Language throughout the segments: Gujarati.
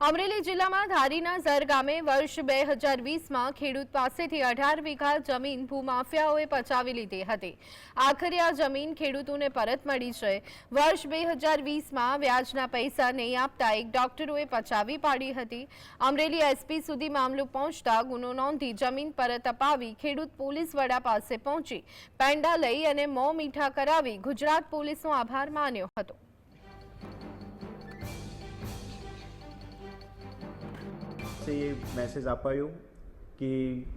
અમરેલી જિલ્લામાં ધારીના ઝર ગામે વર્ષ બે હજાર વીસમાં ખેડૂત પાસેથી અઢાર વીઘા જમીન ભૂમાફિયાઓએ પચાવી લીધી હતી. આખરે આ જમીન ખેડૂતોને પરત મળી છે. વર્ષ બે હજાર વીસમાં વ્યાજના પૈસા નહીં આપતા એક ડોક્ટરોએ પચાવી પાડી હતી. અમરેલી એસપી સુધી મામલો પહોંચતા ગુનો નોંધી જમીન પરત અપાવી ખેડૂત પોલીસ વડા પાસે પહોંચી, પેંડા લઈ અને મોં મીઠા કરાવી ગુજરાત પોલીસનો આભાર માન્યો હતો. એ મેસેજ અપાયો કે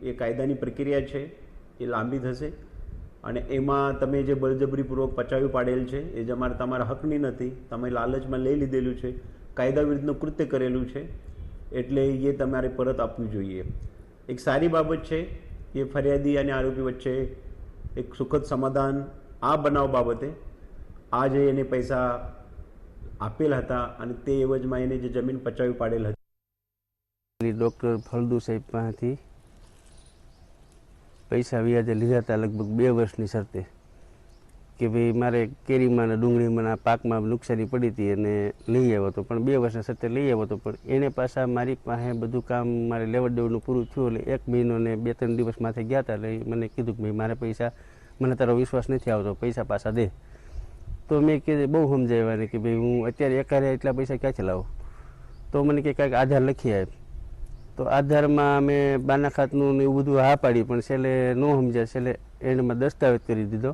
એ કાયદાની પ્રક્રિયા છે, એ લાંબી થશે અને એમાં તમે જે બળજબરીપૂર્વક પચાવી પાડેલ છે, એ જ તમારા હકની નથી, તમે લાલચમાં લઈ લીધેલું છે, કાયદા વિરુદ્ધનું કૃત્ય કરેલું છે, એટલે એ તમારે પરત આપવું જોઈએ. એક સારી બાબત છે એ ફરિયાદી અને આરોપી વચ્ચે એક સુખદ સમાધાન આ બનાવ બાબતે આ જે એને પૈસા આપેલ હતા અને તે એવજમાં એને જે જમીન પચાવી પાડેલ હતી. ડૉક્ટર ફળદુ સાહેબ પાસેથી પૈસા વ્યાજે લીધા હતા લગભગ બે વર્ષની શરતે કે ભાઈ મારે કેરીમાં ને ડુંગળીમાં પાકમાં નુકસાની પડી હતી અને લઈ આવ્યો હતો. પણ બે વર્ષના શરતે લઈ આવ્યો હતો. પણ એને પાછા મારી પાસે બધું કામ મારે લેવડ દેવડનું પૂરું થયું એટલે એક મહિનો ને બે ત્રણ દિવસ માથે ગયા હતા એટલે મને કીધું કે ભાઈ મારે પૈસા, મને તારો વિશ્વાસ નથી આવતો, પૈસા પાછા દે. તો મેં કીધું બહુ સમજાવ્યા કે ભાઈ હું અત્યારે એકારે એટલા પૈસા ક્યાંથી લાવું? તો મને કે કાંઈક આધાર લખી આપ. તો આધારમાં અમે બાના ખાતનું ને એવું બધું હા પાડી, પણ છેલ્લે ન સમજ્યા. છેલ્લે એન્ડમાં દસ્તાવેજ કરી દીધો.